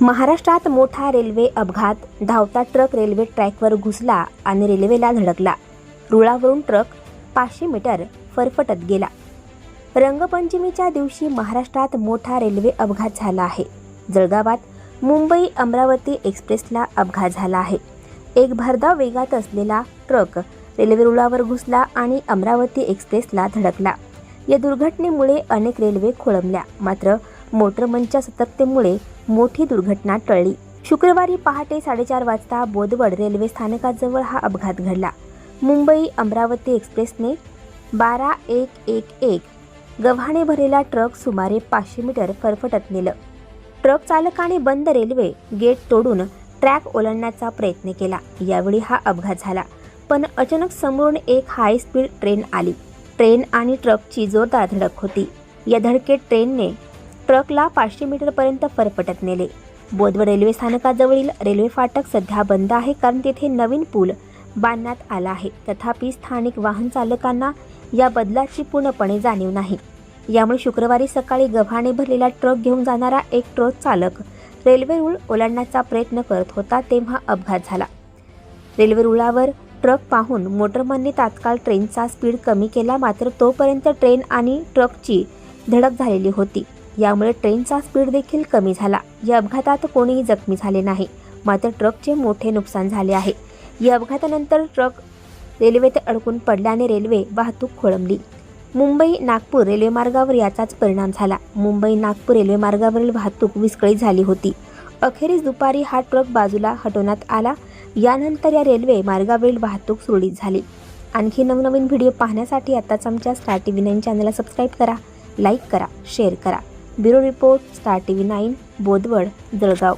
महाराष्ट्रात मोठा रेल्वे अपघात. धावता ट्रक रेल्वे ट्रॅकवर घुसला आणि रेल्वेला धडकला. रुळावरून ट्रक पाचशे मीटर फरफटत गेला. रंगपंचमीच्या दिवशी महाराष्ट्रात मोठा रेल्वे अपघात झाला आहे. जळगावात मुंबई अमरावती एक्सप्रेसला अपघात झाला आहे. एक भरधाव वेगात असलेला ट्रक रेल्वे रुळावर घुसला आणि अमरावती एक्सप्रेसला धडकला. या दुर्घटनेमुळे अनेक रेल्वे खोळंबल्या. मात्र मोटरमनच्या सतर्कतेमुळे मोठी दुर्घटना टळली. शुक्रवारी पहाटे साडेचार वाजता बोदवड रेल्वे स्थानकाजवळ हा अपघात घडला. मुंबई अमरावती एक्सप्रेसने बारा एक एक एक गव्हाणे भरलेला ट्रक सुमारे पाचशे मीटर फरफटत नेलं. ट्रक चालकाने बंद रेल्वे गेट तोडून ट्रॅक ओलांडण्याचा प्रयत्न केला. यावेळी हा अपघात झाला पण अचानक समोरून एक हाय स्पीड ट्रेन आली. ट्रेन आणि ट्रकची जोरदार धडक होती. या धडकेत ट्रेनने ट्रकला पाचशे मीटरपर्यंत फरफटत नेले. बोदवड रेल्वे स्थानकाजवळील रेल्वे फाटक सध्या बंद आहे कारण तेथे नवीन पूल बांधण्यात आला आहे. तथापि स्थानिक वाहन चालकांना या बदलाची पूर्णपणे जाणीव नाही. यामुळे शुक्रवारी सकाळी गव्हाणे भरलेला ट्रक घेऊन जाणारा एक ट्रक चालक रेल्वे रूळ ओलांडण्याचा प्रयत्न करत होता तेव्हा अपघात झाला. रेल्वे रुळावर ट्रक पाहून मोटरमनने तात्काळ ट्रेनचा स्पीड कमी केला मात्र तोपर्यंत ट्रेन आणि ट्रकची धडक झालेली होती. यामुळे ट्रेनचा स्पीड देखील कमी झाला. या अपघातात कोणीही जखमी झाले नाही. मात्र ट्रकचे मोठे नुकसान झाले आहे. या अपघातानंतर ट्रक रेल्वेत अडकून पडल्याने रेल्वे वाहतूक खोळंबली. मुंबई नागपूर रेल्वे मार्गावर याचाच परिणाम झाला. मुंबई नागपूर रेल्वे मार्गावरील वाहतूक विस्कळीत झाली होती. अखेरीस दुपारी हा ट्रक बाजूला हटवण्यात आला. यानंतर या रेल्वे मार्गावरील वाहतूक सुरळीत झाली. आणखी नवनवीन व्हिडिओ पाहण्यासाठी आताच आमच्या स्टार टी व्ही नाईन चॅनलला सबस्क्राईब करा लाईक करा शेअर करा. Bureau report star T V nine Bodwad Jalgaon.